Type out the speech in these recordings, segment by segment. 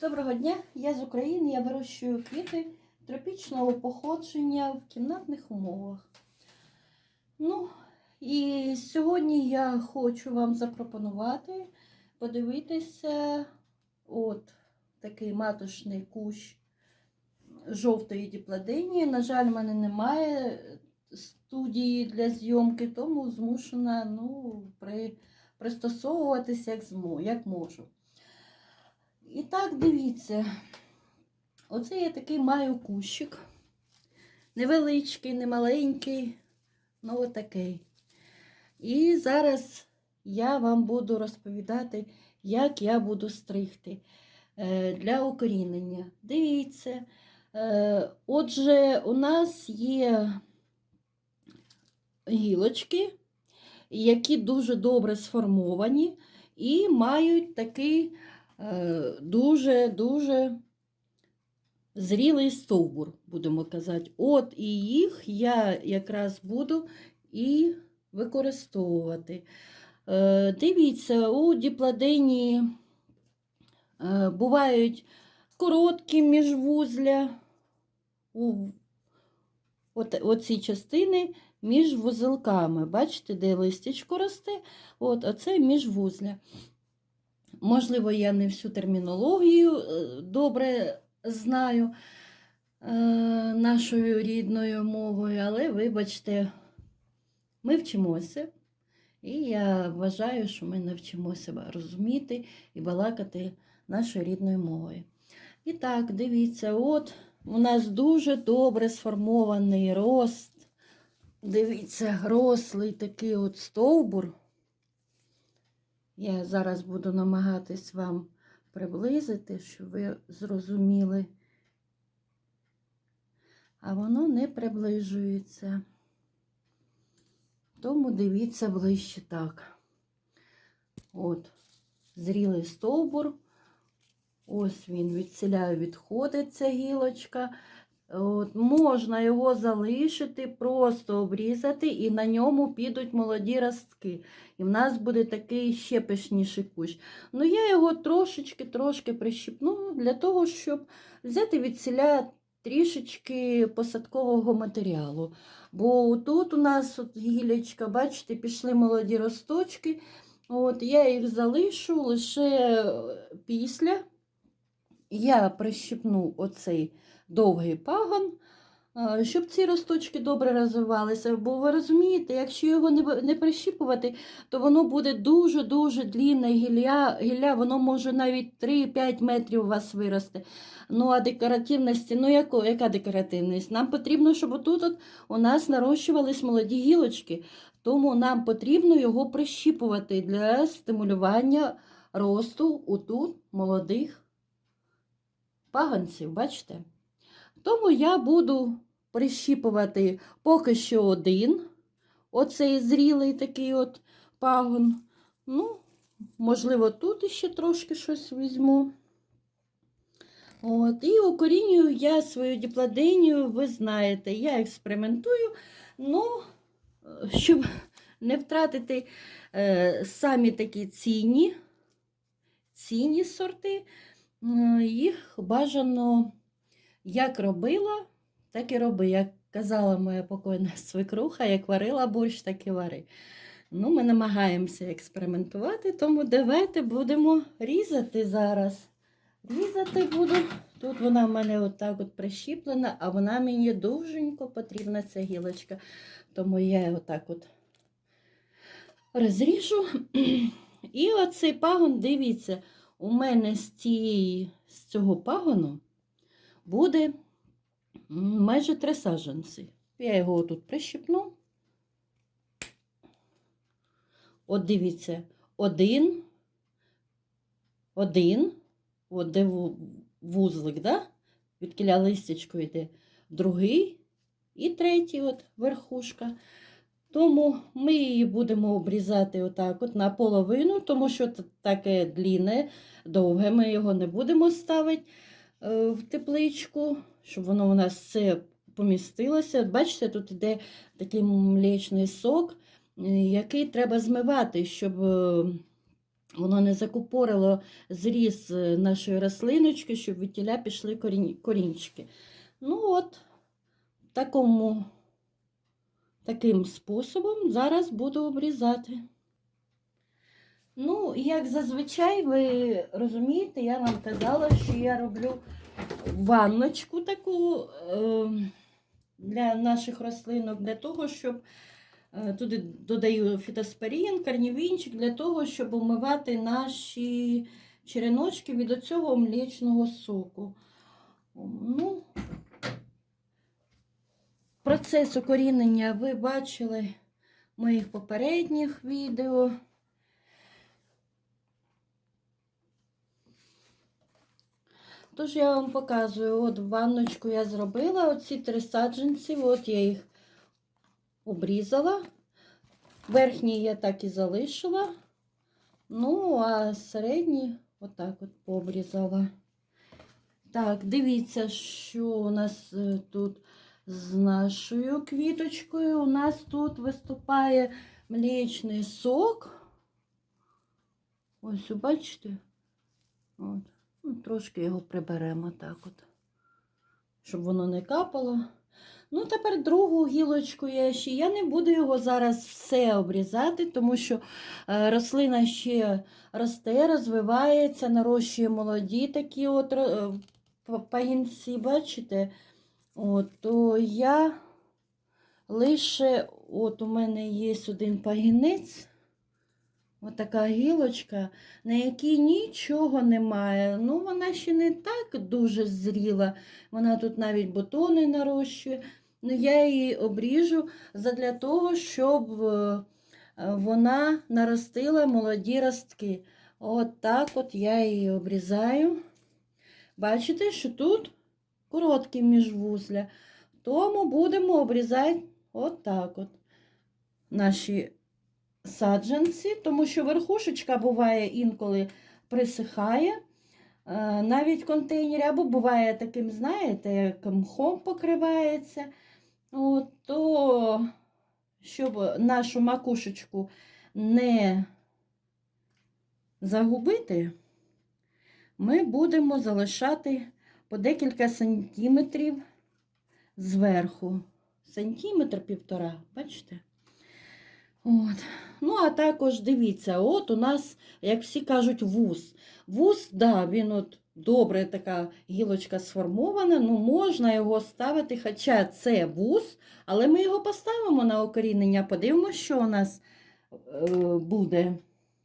Доброго дня, я з України, я вирощую квіти тропічного походження в кімнатних умовах. Ну, і сьогодні я хочу вам запропонувати подивитися от такий маточний кущ жовтої діпладенії. На жаль, в мене немає студії для зйомки, тому змушена ну, при, пристосовуватися як, змо, як можу. І так, дивіться. Оце я такий маю кущик. Невеличкий, немаленький, ну отакий. І зараз я вам буду розповідати, як я буду стригти е, для укорінення. Дивіться. Е, Отже, у нас є гілочки, які дуже добре сформовані і мають такий дуже-дуже зрілий стовбур, будемо казати. От і їх я якраз буду і використовувати. Е, Дивіться, у діпладенії е, бувають короткі міжвузля, у оці частини між вузелками. Бачите, де листячко росте? От, оце міжвузля. Можливо, я не всю термінологію е, добре знаю е, нашою рідною мовою, але, вибачте, ми вчимося. І я вважаю, що ми навчимося розуміти і балакати нашою рідною мовою. І так, дивіться, от у нас дуже добре сформований рост. Дивіться, рослий такий от стовбур. Я зараз буду намагатись вам приблизити, щоб ви зрозуміли. А воно не приближується. Тому дивіться ближче так. От, зрілий стовбур. Ось він відселяє, відходить ця гілочка. От, Можна його залишити, просто обрізати, і на ньому підуть молоді ростки. І в нас буде такий ще пишніший кущ. Ну, я його трошечки-трошки прищипну для того, щоб взяти від селя трішечки посадкового матеріалу. Бо тут у нас от гілячка, бачите, пішли молоді росточки. От, Я їх залишу лише після. Я прищипну оцей довгий пагон, щоб ці росточки добре розвивалися. Бо ви розумієте, якщо його не прищіпувати, то воно буде дуже-дуже длінне гілля, гілля, воно може навіть 3-5 метрів у вас вирости. Ну, а декоративності, ну яко, яка декоративність? Нам потрібно, щоб отут от у нас нарощувались молоді гілочки, тому нам потрібно його прищіпувати для стимулювання росту отут молодих пагонців, бачите? Тому я буду прищіпувати поки що один, оцей зрілий такий от пагон. Ну, можливо, тут ще трошки щось візьму. От, І укорінюю я свою діпладенію, ви знаєте, я експериментую, ну, щоб не втратити е, самі такі цінні, цінні сорти, їх бажано як робила, так і роби. Як казала моя покойна свекруха, як варила борщ, так і вари. Ну, Ми намагаємося експериментувати, тому давайте будемо різати зараз. Різати буду. Тут вона в мене отак от прищіплена, а вона мені довженько потрібна ця гілочка. Тому я її отак от розріжу. І оцей пагон, дивіться, у мене з, цієї, з цього пагону буде майже три саджанці. Я його тут прищипну. От дивіться, один, один, от де вузлик, да? відкиля листячко йде, другий і третій от верхушка. Тому ми її будемо обрізати отак от на половину, тому що таке длінне, довге, ми його не будемо ставити. Е, в тепличку, щоб воно у нас все помістилося. Бачите, тут іде такий млечний сок, е, який треба змивати, щоб е, воно не закупорило зріз нашої рослиночки, щоб від тіля пішли корінчики. Ну от, такому, таким способом зараз буду обрізати. Ну, як зазвичай, ви розумієте, я вам казала, що я роблю ванночку таку е, для наших рослинок, для того, щоб е, туди додаю фітоспорін, карнівінчик, для того, щоб умивати наші череночки від оцього млечного соку. Ну, процес укорінення ви бачили в моїх попередніх відео. Тож я вам показую, от ванночку я зробила, оці три саджанці, от я їх обрізала. Верхні я так і залишила. Ну, а середні отак от пообрізала. Так, дивіться, що у нас е, тут з нашою квіточкою. У нас тут виступає млечний сок. Ось, бачите? От. Ну, трошки його приберемо так от, щоб воно не капало. Ну, тепер другу гілочку я ще. Я не буду його зараз все обрізати, тому що е, рослина ще росте, розвивається, нарощує молоді такі от е, пагінці, бачите? От, то я лише, от у мене є один пагінець. Отака гілочка, на якій нічого немає. Ну, вона ще не так дуже зріла. Вона тут навіть бутони нарощує. Ну, я її обріжу задля того, щоб е, вона наростила молоді ростки. От так от я її обрізаю. Бачите, що тут короткі міжвузля. Тому будемо обрізати от так от наші саджанці, тому що верхушечка буває інколи присихає. е, Навіть в контейнері, або буває таким, знаєте, як мхом покривається. От, то, щоб нашу макушечку не загубити, ми будемо залишати по декілька сантиметрів зверху. Сантиметр півтора, бачите? От. Ну, а також дивіться, от у нас, як всі кажуть, вуз. Вуз, да, він от добре така гілочка сформована, ну можна його ставити, хоча це вуз, але ми його поставимо на окорінення, подивимося, що у нас е, буде,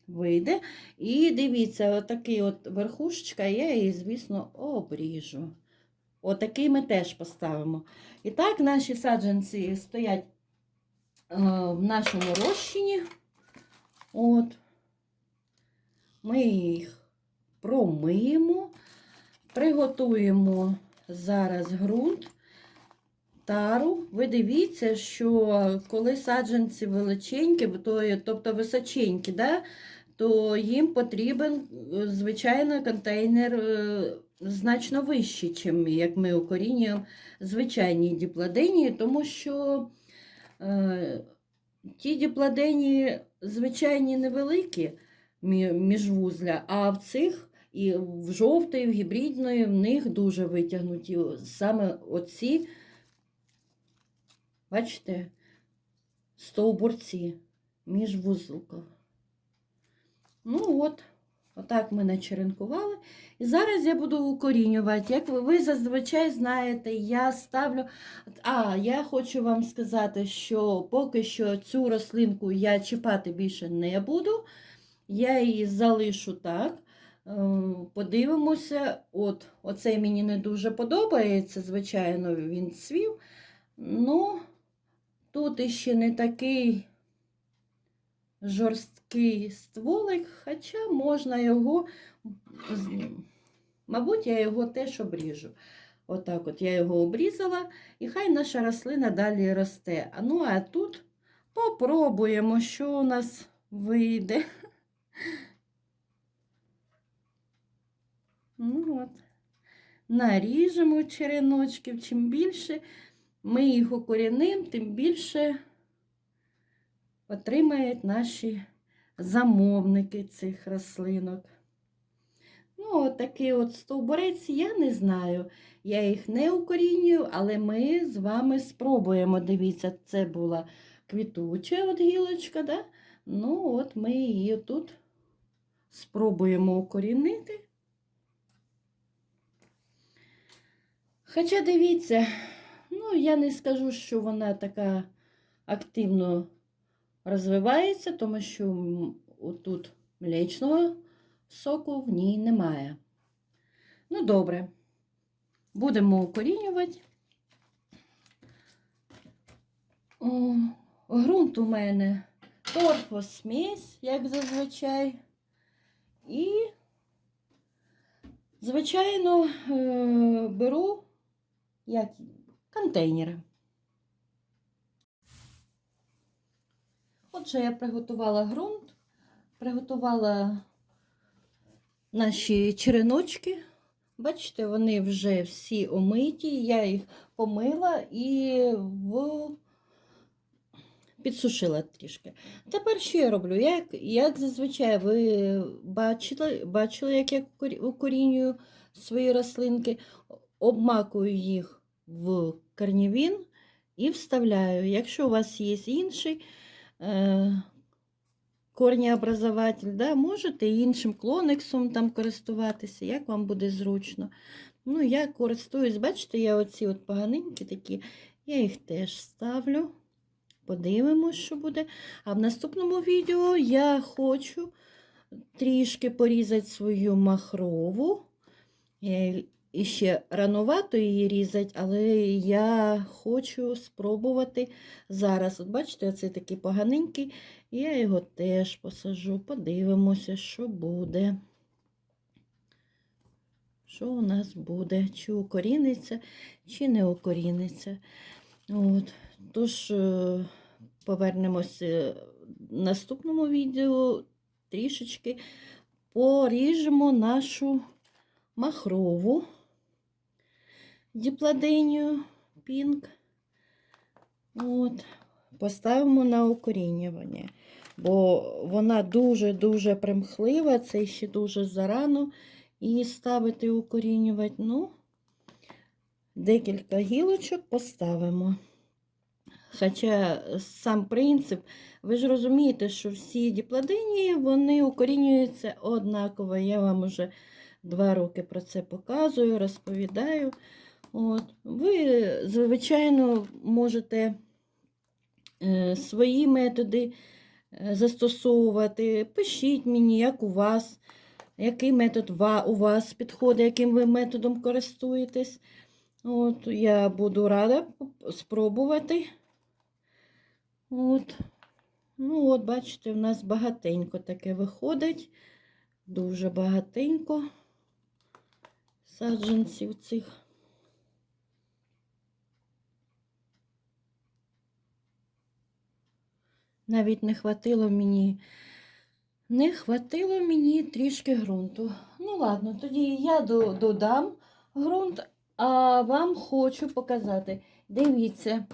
вийде. І дивіться, отакий от верхушечка, я її, звісно, обріжу. Отакий ми теж поставимо. І так, наші саджанці стоять е, в нашому розчині. От. Ми їх промиємо, приготуємо зараз ґрунт, тару. Ви дивіться, що коли саджанці величенькі, тобто височенькі, да, то їм потрібен, е, звичайно, контейнер е, значно вищий, чим як ми укорінюємо звичайні діпладенії, тому що е, ті діпладенії звичайні невеликі мі- міжвузля, а в цих і в жовтої, в гібридної, в них дуже витягнуті. Саме оці, бачите, стовбурці міжвузлків. Ну от, отак ми начеренкували. І зараз я буду укорінювати. Як ви, ви зазвичай знаєте, я ставлю. А, я хочу вам сказати, що поки що цю рослинку я чіпати більше не буду. Я її залишу так. Е, Подивимося, от, оцей мені не дуже подобається, звичайно, він цвів. Ну, тут іще не такий жорсткий стволик, хоча можна його, мабуть, я його теж обріжу. Отак от я його обрізала, і хай наша рослина далі росте. А ну, а тут попробуємо, що у нас вийде. Ну от. Наріжемо череночків, чим більше, ми їх укорінимо, тим більше отримають наші замовники цих рослинок. Ну, от такий от стовбурець, я не знаю. Я їх не укорінюю, але ми з вами спробуємо. Дивіться, це була квітуча от гілочка, да? Ну, от ми її тут спробуємо укорінити. Хоча дивіться, ну, я не скажу, що вона така активно розвивається, тому що м, отут млечного соку в ній немає. Ну, добре. Будемо укорінювати. О, Грунт у мене торфосмесь, як зазвичай. І, звичайно, е, беру як контейнери. Отже, я приготувала ґрунт, приготувала наші череночки. Бачите, вони вже всі омиті, я їх помила і в... підсушила трішки. Тепер що я роблю? Як, як зазвичай ви бачили, бачили, як я укорі- укорінюю свої рослинки, обмакую їх в корнівін і вставляю. Якщо у вас є інший корнеобразователь, да, можете іншим клониксом там користуватися, як вам буде зручно. Ну, я користуюсь, бачите, я оці от поганенькі такі, я їх теж ставлю. Подивимось, що буде. А в наступному відео я хочу трішки порізати свою махрову. І ще ранувато її різати, але я хочу спробувати зараз. От бачите, оцей такий поганенький. Я його теж посажу, подивимося, що буде. Що у нас буде? Чи укоріниться, чи не укоріниться. От. Тож, е, повернемося в наступному відео трішечки поріжемо нашу махрову діпладенію пінк. От. Поставимо на укорінювання, бо вона дуже-дуже примхлива, це ще дуже зарано її ставити укорінювати. Ну, декілька гілочок поставимо. Хоча сам принцип, ви ж розумієте, що всі діпладинії, вони укорінюються однаково. Я вам вже два роки про це показую, розповідаю. От. Ви, звичайно, можете е, свої методи е, застосовувати. Пишіть мені, як у вас, який метод у вас підходить, яким ви методом користуєтесь. От, я буду рада спробувати. От. Ну, от, бачите, в нас багатенько таке виходить. Дуже багатенько саджанців цих. Навіть не хватило мені, не хватило мені трішки ґрунту. Ну, ладно, тоді я до- додам ґрунт, а вам хочу показати. Дивіться,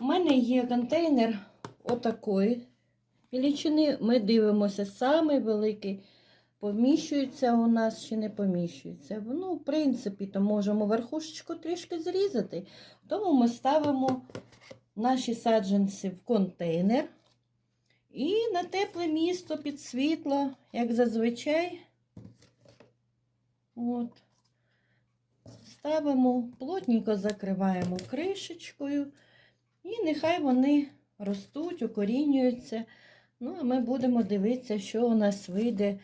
у мене є контейнер отакої величини. Ми дивимося, самий великий поміщується у нас чи не поміщується. Ну, в принципі, то можемо верхушечку трішки зрізати. Тому ми ставимо наші саджанці в контейнер. І на тепле місто під світло, як зазвичай. От. Ставимо, плотненько закриваємо кришечкою. І нехай вони ростуть, укорінюються. Ну, а ми будемо дивитися, що у нас вийде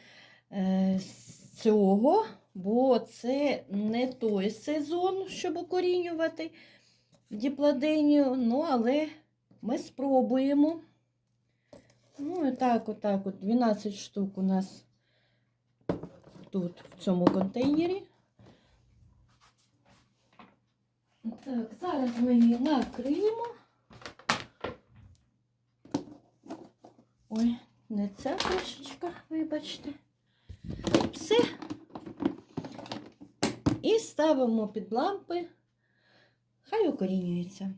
е, з цього, бо це не той сезон, щоб укорінювати діпладенію. Ну, але ми спробуємо. Ну, і так, отак, от 12 штук у нас тут, в цьому контейнері. Так, зараз ми її накриємо. Ой, не ця кришечка, вибачте. Все. І ставимо під лампи. Хай укорінюється.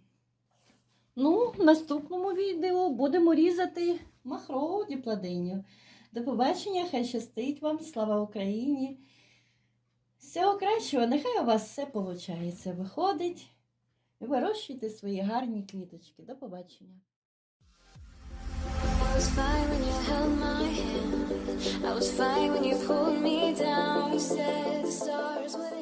Ну, в наступному відео будемо різати махрову діпладиню. До побачення, хай щастить вам, слава Україні! Всього кращого, нехай у вас все виходить, виходить. Вирощуйте свої гарні квіточки. До побачення. I was fine when you held my hand. I was fine when you pulled me down. You said the stars wouldn't.